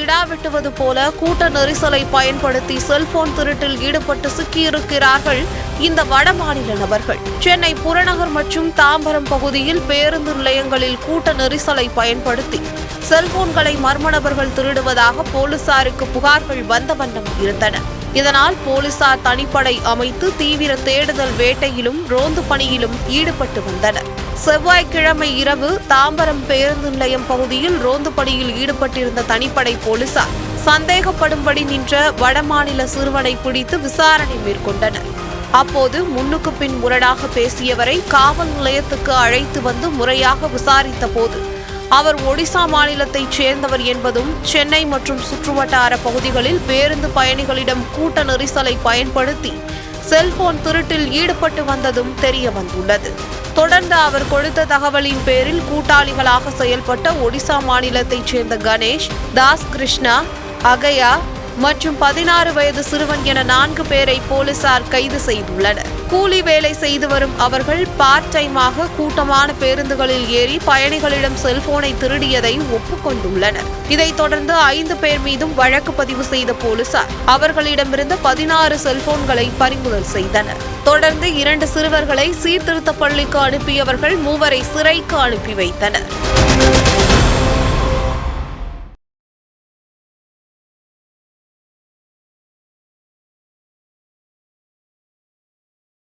கிடா வெட்டுவது போல கூட்ட நெரிசலை பயன்படுத்தி செல்போன் திருட்டில் ஈடுபட்டு சிக்கியிருக்கிறார்கள் இந்த வடமாநில நபர்கள். சென்னை புறநகர் மற்றும் தாம்பரம் பகுதியில் பேருந்து நிலையங்களில் கூட்ட நெரிசலை பயன்படுத்தி செல்போன்களை மர்ம நபர்கள் திருடுவதாக போலீசாருக்கு புகார்கள் வந்த வண்ணம் இருந்தன. இதனால் போலீசார் தனிப்படை அமைத்து தீவிர தேடுதல் வேட்டையிலும் ரோந்து பணியிலும் ஈடுபட்டு வந்தனர். செவ்வாய்க்கிழமை இரவு தாம்பரம் பேருந்து நிலையம் பகுதியில் ரோந்து பணியில் ஈடுபட்டிருந்த தனிப்படை போலீசார் சந்தேகப்படும்படி நின்ற வடமாநில சிறுவனை பிடித்து விசாரணை மேற்கொண்டனர். அப்போது முன்னுக்கு பின் முரடாக பேசியவரை காவல் நிலையத்துக்கு அழைத்து வந்து முறையாக விசாரித்த போது அவர் ஒடிசா மாநிலத்தைச் சேர்ந்தவர் என்பதும் சென்னை மற்றும் சுற்றுவட்டார பகுதிகளில் பேருந்து பயணிகளிடம் கூட்ட நெரிசலை பயன்படுத்தி செல்போன் திருட்டில் ஈடுபட்டு வந்ததும் தெரிய வந்துள்ளது. தொடர்ந்து அவர் கொடுத்த தகவலின் பேரில் கூட்டாளிகளாக செயல்பட்ட ஒடிசா மாநிலத்தைச் சேர்ந்த கணேஷ் தாஸ் கிருஷ்ணா அகயா மற்றும் பதினாறு வயது சிறுவன் என நான்கு பேரை போலீசார் கைது செய்துள்ளனர். கூலி வேலை செய்து வரும் அவர்கள் பார்ட் டைமாக கூட்டமான பேருந்துகளில் ஏறி பயணிகளிடம் செல்போனை திருடியதை ஒப்புக்கொண்டுள்ளனர். இதைத் தொடர்ந்து ஐந்து பேர் மீதும் வழக்கு பதிவு செய்த போலீசார் அவர்களிடமிருந்து பதினாறு செல்போன்களை பறிமுதல் செய்தனர். தொடர்ந்து இரண்டு சிறுவர்களை சீர்திருத்த பள்ளிக்கு அனுப்பியவர்கள் மூவரை சிறைக்கு அனுப்பி வைத்தனர்.